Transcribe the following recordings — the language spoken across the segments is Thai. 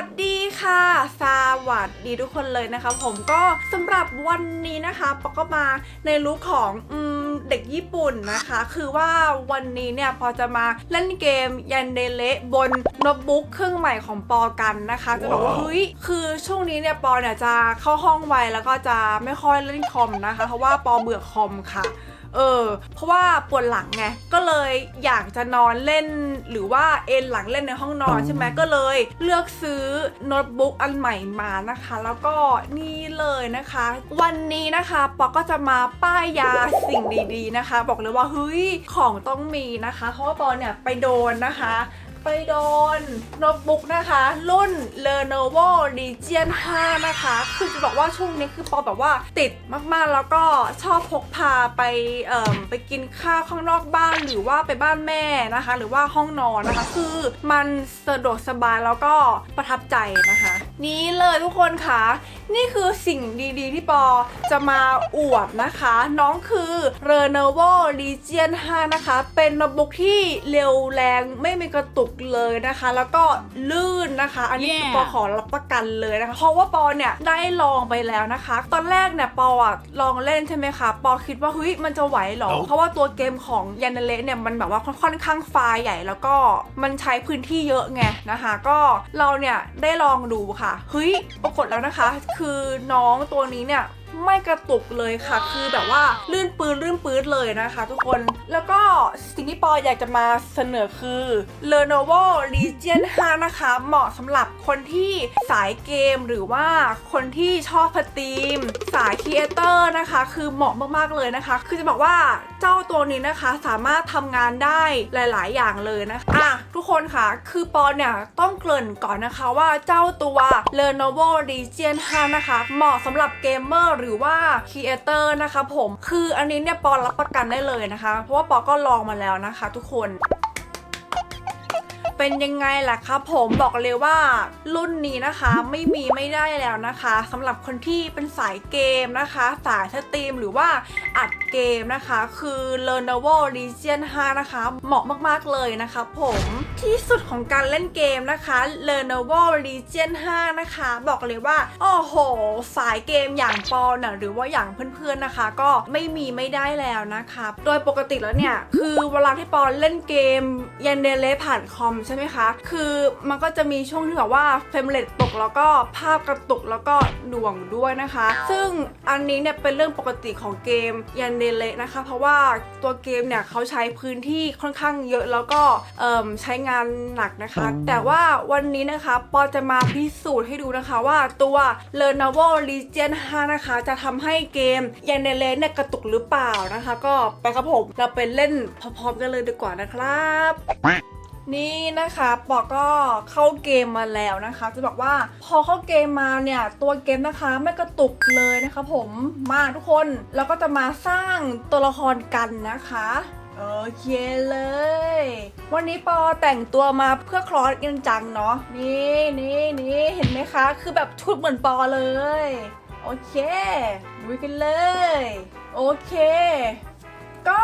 วัสดีค่ะสวัสดีทุกคนเลยนะคะ ผมก็สำหรับวันนี้นะคะปอก็มาในลุคของอืมเด็กญี่ปุ่นนะคะ คือว่าวันนี้เนี่ยปอจะมาเล่นเกมยันเดเลบนโน้ตบุ๊กเครื่องใหม่ของปอกันนะคะ จะบอกว่าว้าวเฮ้ยคือช่วงนี้เนี่ยปอเนี่ยจะเข้าห้องไวแล้วก็จะไม่ค่อยเล่นคอมนะคะ เพราะว่าปอเบื่อคอมค่ะ เออ เพราะว่าปวดหลังไง ก็เลยอยากจะนอนเล่น หรือว่าเอนหลังเล่นในห้องนอนใช่ไหมก็เลยเลือกซื้อโน้ตบุ๊กอันใหม่มานะคะ แล้วก็นี่เลยนะคะ วันนี้นะคะปอก็จะมาป้ายยาสิ่งดีๆนะคะ บอกเลยว่าเฮ้ยของต้องมีนะคะ เพราะว่าปอเนี่ยไปโดนนะคะ ไปโดนโน้ตบุ๊กนะคะ รุ่น Lenovo Legion 5 นะคะ คือจะบอกว่าช่วงนี้คือปอแบบว่าติดมากๆแล้วก็ชอบพกพาไปเอ่อไปกินข้าวข้างนอกบ้านหรือว่าไปบ้านแม่นะคะ หรือว่าห้องนอนนะคะ คือมันสะดวกสบายแล้วก็ประทับใจนะคะ นี่เลยทุกคนค่ะ นี่คือสิ่งดีๆ ที่ปอจะมาอวดนะคะ น้องคือ Lenovo Legion 5 นะคะ เป็นโน้ตบุ๊กที่เร็วแรงไม่มีกระตุกเลยนะคะ แล้วก็ลื่นนะคะ อันนี้คือ Yeah ปอขอรับประกันเลยนะคะ เพราะว่าปอเนี่ยได้ลองไปแล้วนะคะ ตอนแรกเนี่ยปออะลองเล่นใช่ไหมคะปอคิดว่าเฮ้ยมันจะไหวเหรอเอ้าเพราะว่าตัวเกมของยันเนเลเนี่ยมันแบบว่าค่อนข้างไฟล์ใหญ่แล้วก็มันใช้พื้นที่เยอะไงนะคะ ก็เราเนี่ยได้ลองดูค่ะเฮ้ยปรากฏแล้วนะคะ คือน้องตัวนี้เนี่ย ไม่กระตุกเลยค่ะ คือแบบว่าลื่นปืนลื่นปืนเลยนะคะ ทุกคนแล้วก็สิ่งที่ปออยากจะมาเสนอคือ Lenovo Legion 5 นะคะ เหมาะสำหรับคนที่สายเกมหรือว่าคนที่ชอบสตรีม สายครีเอเตอร์นะคะ คือเหมาะมากๆเลยนะคะ คือจะบอกว่าเจ้าตัวนี้นะคะสามารถทำงานได้หลาย ๆ อย่างเลยนะคะอะทุกคนค่ะคือปอเนี่ยต้องเกริ่นก่อนนะคะว่าเจ้าตัว Lenovo Legion 5 นะคะ เหมาะสำหรับเกมเมอร์หรือว่าครีเอเตอร์นะคะผมคืออันนี้เนี่ยปอรับประกันได้เลยนะคะ เพราะว่าปอก็ลองมาแล้วนะคะ ทุกคน เป็นยังไงล่ะครับผมบอกเลยว่ารุ่นนี้นะคะไม่มีไม่ได้แล้วนะคะสำหรับคนที่เป็นสายเกมนะคะสายสตรีมหรือว่าอัดเกมนะคะ คือ Lenovo Legion 5 นะคะ เหมาะมากๆเลยนะคะผมที่สุดของการเล่นเกมนะคะ Lenovo Legion 5 นะคะ บอกเลยว่า โอ้โห สายเกมอย่างปอน่ะหรือว่าอย่างเพื่อนๆนะคะ ก็ไม่มีไม่ได้แล้วนะคะ โดยปกติแล้วเนี่ย คือเวลาที่ปอเล่นเกมยันเดเลผ่านคอมใช่ไหมคะ คือมันก็จะมีช่วงที่แบบว่าเฟรมเรทตกแล้วก็ภาพกระตุกแล้วก็หน่วงด้วยนะคะ ซึ่งอันนี้เนี่ยเป็นเรื่องปกติของเกมยันเดเลนะคะ เพราะว่าตัวเกมเนี่ยเขาใช้พื้นที่ค่อนข้างเยอะแล้วก็เอิ่มใช้งานหนักนะคะ แต่ว่าวันนี้นะคะปอจะมาพิสูจน์ให้ดูนะคะว่าตัว Lenovo Legion 5 นะคะ จะทำให้เกมยันเดเลเนี่ยกระตุกหรือเปล่านะคะ ก็ไปครับผมเราไปเล่นพร้อมๆกันเลยดีกว่านะครับ นี่นะคะปอก็เข้าเกมมาแล้วนะคะ จะบอกว่าพอเข้าเกมมาเนี่ย ตัวเกมนะคะไม่กระตุกเลยนะคะ ผมมาทุกคนเราก็จะมาสร้างตัวละครกันนะคะโอเคเลย วันนี้ปอแต่งตัวมาเพื่อคลอสกันจังเนาะนี่นี่นี่เห็นไหมคะ คือแบบชุดเหมือนปอเลย โอเคดูกันเลย โอเค ก็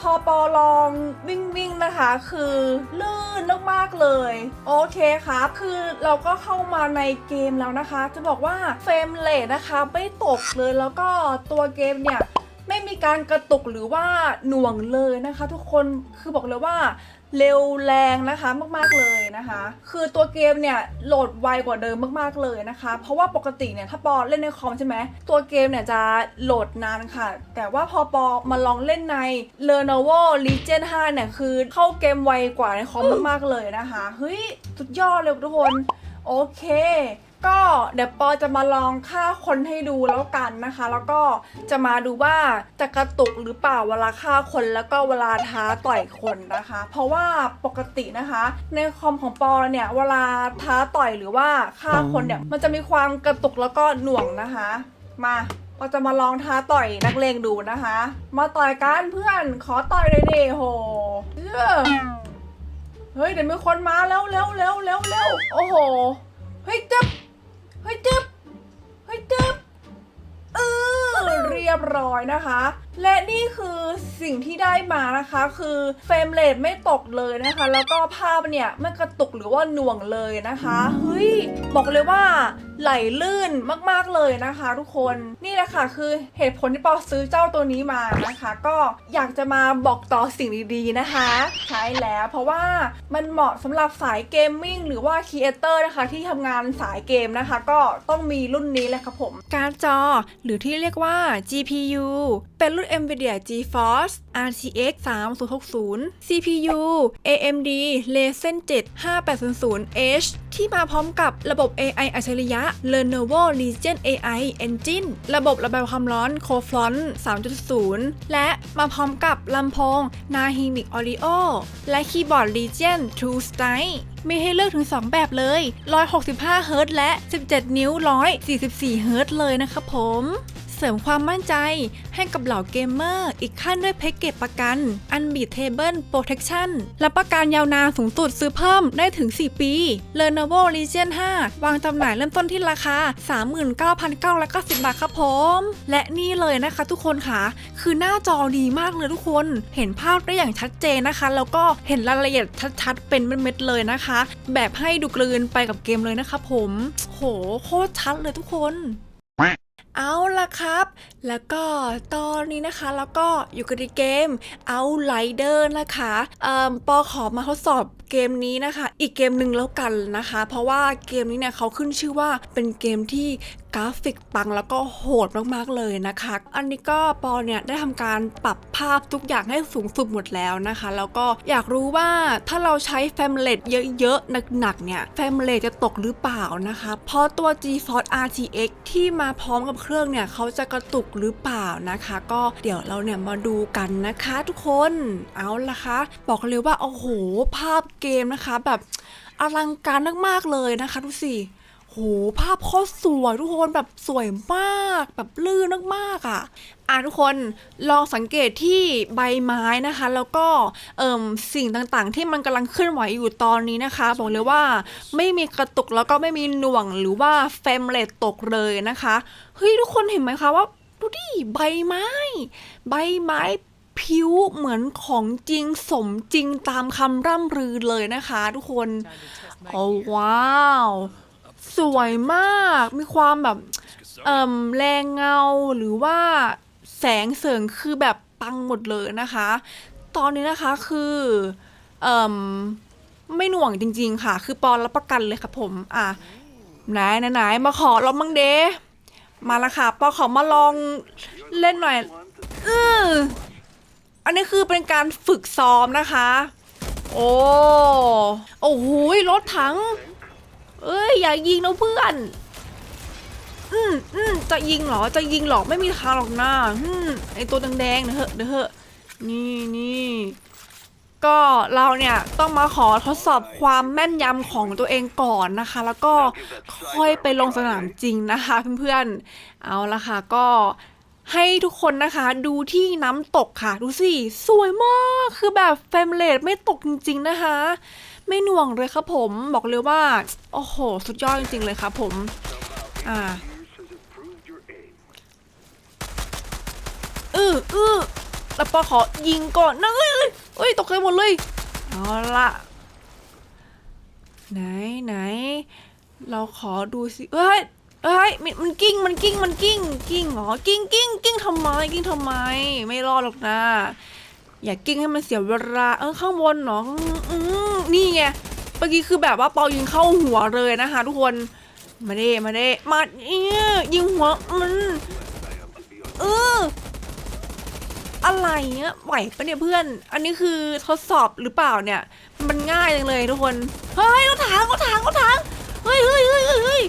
พอปอลองวิ่งวิ่งๆนะคะ คือลื่นมากๆเลย โอเคครับคือเราก็เข้ามาในเกมแล้วนะคะ จะบอกว่าเฟรมเลทนะคะไม่ตกเลยแล้วก็ตัวเกมเนี่ย ไม่มีการกระตุกหรือว่าหน่วงเลยนะคะ ทุกคนคือบอกเลยว่าเร็วแรงนะคะมากๆเลยนะคะ คือตัวเกมเนี่ยโหลดไวกว่าเดิมมากๆเลยนะคะ เพราะว่าปกติเนี่ยถ้าปอเล่นในคอมใช่ไหมตัวเกมเนี่ยจะโหลดนานค่ะ แต่ว่าพอปอมาลองเล่นใน Lenovo Legion 5เนี่ยคือเข้าเกมไวกว่าในคอมมากๆเลยนะคะเฮ้ยสุดยอดเลยทุกคนโอเค ก็เดี๋ยวปอจะมาลองฆ่าคนให้ดูแล้วกันนะคะ แล้วก็จะมาดูว่าจะกระตุกหรือเปล่าเวลาฆ่าคนแล้วก็เวลาท้าต่อยคนนะคะ เพราะว่าปกตินะคะ ในคอมของปอเนี่ยเวลาท้าต่อยหรือว่าฆ่าคนเนี่ยมันจะมีความกระตุกแล้วก็หน่วงนะคะ มาปอจะมาลองท้าต่อยนักเลงดูนะคะ มาต่อยกันเพื่อนขอต่อยเลยดิโหเอ้อเฮ้ยเดี๋ยวมีคนมาแล้วเร็วเร็วเร็วเร็วโอ้โหเฮ้ยจึ๊บเฮ้ยจึ๊บเฮ้ยจึ๊บเออเรียบร้อยนะคะ และนี่คือสิ่งที่ได้มานะคะคือเฟรมเรทไม่ตกเลยนะคะ แล้วก็ภาพเนี่ยไม่กระตุกหรือว่าหน่วงเลยนะคะเฮ้ยบอกเลยว่าไหลลื่นมากๆเลยนะคะ ทุกคนนี่แหละค่ะคือเหตุผลที่ปอซื้อเจ้าตัวนี้มานะคะ ก็อยากจะมาบอกต่อสิ่งดีๆนะคะ ใช้แล้วเพราะว่ามันเหมาะสำหรับสายเกมมิ่งหรือว่าครีเอเตอร์นะคะที่ทำงานสายเกมนะคะ ก็ต้องมีรุ่นนี้แหละครับผมการ์ดจอหรือที่เรียกว่า GPU เป็นรุ่น NVIDIA GeForce RTX 3060 CPU AMD Ryzen 7 5800H ที่มาพร้อมกับระบบ AI อัจฉริยะ Lenovo Legion AI Engine ระบบระบายความร้อน Cofront 3.0 และมาพร้อมกับลำโพง Nahimic Audio และคีย์บอร์ด Legion True Style มีให้เลือกถึง 2 แบบเลย 165 Hz และ 17 นิ้ว 144 Hz เลยนะครับผม เสริมความมั่นใจให้กับเหล่าเกมเมอร์อีกขั้นด้วยแพ็กเกจประกัน Unbeatable Protection และประกันยาวนานสูงสุดซื้อเพิ่มได้ถึง 4 ปี Lenovo Legion 5 วางจำหน่ายเริ่มต้นที่ราคา 39,990 บาทครับผม และนี่เลยนะคะทุกคนค่ะ คือหน้าจอดีมากเลยทุกคน เห็นภาพได้อย่างชัดเจนนะคะ แล้วก็เห็นรายละเอียดชัดๆ เป็นเม็ดๆเลยนะคะ แบบให้ดูกลืนไปกับเกมเลยนะคะผม โหโคตรชัดเลยทุกคน เอาละครับ แล้วก็ตอนนี้นะคะแล้วก็อยู่กันในเกม Outrider นะคะเอ่อปอขอมาทดสอบเกมนี้นะคะ อีกเกมหนึ่งแล้วกันนะคะ เพราะว่าเกมนี้เนี่ยเขาขึ้นชื่อว่าเป็นเกมที่ กราฟิกปังแล้วก็โหดมากๆเลยนะคะ อันนี้ก็ปอเนี่ยได้ทำการปรับภาพทุกอย่างให้สูงสุดหมดแล้วนะคะ แล้วก็อยากรู้ว่าถ้าเราใช้แฟมเลตเยอะๆหนักๆเนี่ยแฟมเลตจะตกหรือเปล่านะคะเพราะตัว GeForce RTX ที่มาพร้อมกับเครื่องเนี่ยเขาจะกระตุกหรือเปล่านะคะ ก็เดี๋ยวเราเนี่ยมาดูกันนะคะทุกคนเอาละคะ บอกเลยว่าโอ้โหภาพเกมนะคะ แบบอลังการมากๆเลยนะคะดูสิ โหภาพโคตรสวยทุกคนแบบสวยมากแบบลื่นมากๆอะอะทุกคนลองสังเกตที่ใบไม้นะคะ แล้วก็เอ่มสิ่งต่างๆ ที่มันกำลังเคลื่อนไหวอยู่ตอนนี้นะคะ บอกเลยว่าไม่มีกระตุกแล้วก็ไม่มีหน่วงหรือว่าเฟรมเรทตกเลยนะคะเฮ้ยทุกคนเห็นไหมคะว่าดูดิใบไม้ ใบไม้ผิวเหมือนของจริงสมจริงตามคำร่ำลือเลยนะคะ ทุกคนโอ้ว้าว สวยมาก มีความแบบเอ่มแรงเงาหรือว่าแสงเสริงคือแบบปังหมดเลยนะคะ ตอนนี้นะคะคือเอ่มไม่หน่วงจริง ๆ ค่ะ คือปอนรับประกันเลยค่ะผม อะไหนไหนมาขอลองบ้งเด มาละค่ะปอขอมาลองเล่นหน่อยเอออันนี้คือเป็นการฝึกซ้อมนะคะ โอ้ โอ้โหรถถัง เอ้ยอย่ายิงนะเพื่อน อืมอืมจะยิงเหรอ จะยิงหรอ ไม่มีทางหรอกนะอืมไอตัวแดงๆเดี๋ยวเหอะเดี๋ยวเหอะนี่นี่ก็เราเนี่ยต้องมาขอทดสอบความแม่นยำของตัวเองก่อนนะคะ แล้วก็ค่อยไปลงสนามจริงนะคะเพื่อนๆ เอาละค่ะก็ให้ทุกคนนะคะดูที่น้ำตกค่ะ ดูสิ สวยมาก คือแบบเฟรมเรทไม่ตกจริง ๆ นะคะ ไม่หน่วงเลยครับผมบอกเลยว่า โอ้โห สุดยอดจริงๆเลยครับผม อ่าเออเออแล้วปอขอยิงก่อนนะเอ้ยเอ้ยเอ้ยตกใจหมดเลยเอาละไหนไหนเราขอดูสิเอ้ยเอ้ยมันมันกิ้งมันกิ้งมันกิ้งกิ้งเหรอกิ้งกิ้งกิ้งทำไมกิ้งทำไม ไม่รอดหรอกนะ อย่ากิ้งให้มันเสียเวลา เออข้างบนเนาะนี่ไง เมื่อกี้คือแบบว่าเปายิงเข้าหัวเลยนะคะ ทุกคน มาเด้มาเด้มาเนี่ยยิงหัวมันเอออะไรเงี้ยไหวปะเนี่ยเพื่อน อันนี้คือทดสอบหรือเปล่าเนี่ย มันง่ายจังเลยทุกคน เฮ้ยรถถังรถถังรถถัง เฮ้ยเฮ้ยเฮ้ยเฮ้ย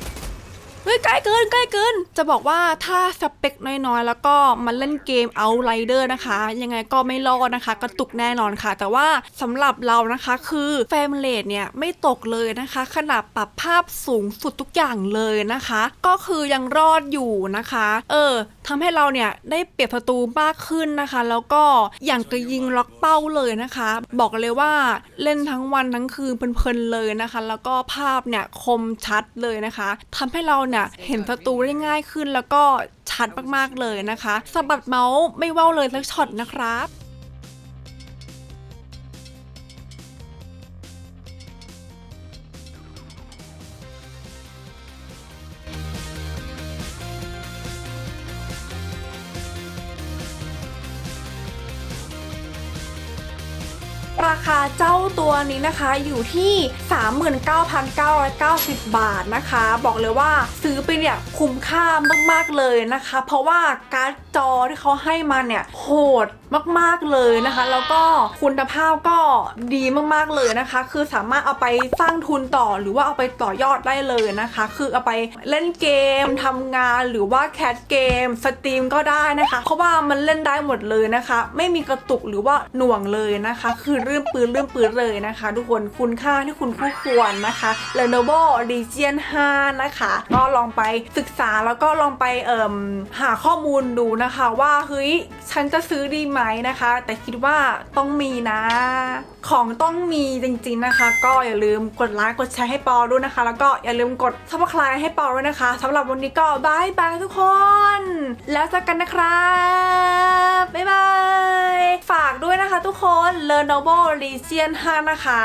เฮ้ยใกล้เกินใกล้เกิน จะบอกว่าถ้าสเปคน้อยๆ แล้วก็มาเล่นเกมเอาไรเดอร์นะคะ ยังไงก็ไม่รอดนะคะ กระตุกแน่นอนค่ะ แต่ว่าสำหรับเรานะคะคือแฟมเลตเนี่ยไม่ตกเลยนะคะ ขนาดปรับภาพสูงสุดทุกอย่างเลยนะคะ ก็คือยังรอดอยู่นะคะ เออ ทำให้เราเนี่ยได้เปรียบประตูมากขึ้นนะคะ แล้วก็อย่างกระยิงล็อกเป้าเลยนะคะ บอกเลยว่าเล่นทั้งวันทั้งคืนเพลินๆเลยนะคะ แล้วก็ภาพเนี่ยคมชัดเลยนะคะทำให้เราเนี่ยเห็นประตูได้ง่ายขึ้นแล้วก็ชชัดมากๆเลยนะคะสะบัดเมาส์ไม่เว้าเลยสักช็อตนะครับ ตัวนี้นะคะอยู่ที่ 39,990 บาทนะคะ บอกเลยว่าซื้อไปเนี่ยคุ้มค่ามากๆเลยนะคะ เพราะว่าการ์ดจอที่เขาให้มาเนี่ยโหด มาก ๆเลยนะคะ แล้วก็คุณภาพก็ดีมากๆเลยนะคะ คือสามารถเอาไปสร้างทุนต่อหรือว่าเอาไปต่อยอดได้เลยนะคะ คือเอาไปเล่นเกมทำงานหรือว่าแคสเกมสตรีมก็ได้นะคะ เพราะว่ามันเล่นได้หมดเลยนะคะ ไม่มีกระตุกหรือว่าหน่วงเลยนะคะ คือเรื่มปืนเรื่มปืนเลยนะคะ ทุกคนคุณค่าที่คุณคู่ควรนะคะ Lenovo Legion 5 นะคะ ก็ลองไปศึกษาแล้วก็ลองไปเอ่มหาข้อมูลดูนะคะ ว่าเฮ้ยฉันจะซื้อดีไหมนะคะ แต่คิดว่าต้องมีนะ ของต้องมีจริงๆนะคะ ก็อย่าลืมกดไลค์กดแชร์ให้ปอด้วยนะคะ แล้วก็อย่าลืมกดซับสไครต์ให้ปอด้วยนะคะสำหรับวันนี้ก็บายบายทุกคน แล้วเจอกันนะครับบ๊ายบายฝากด้วยนะคะทุกคน Lenovo Legion 5นะคะ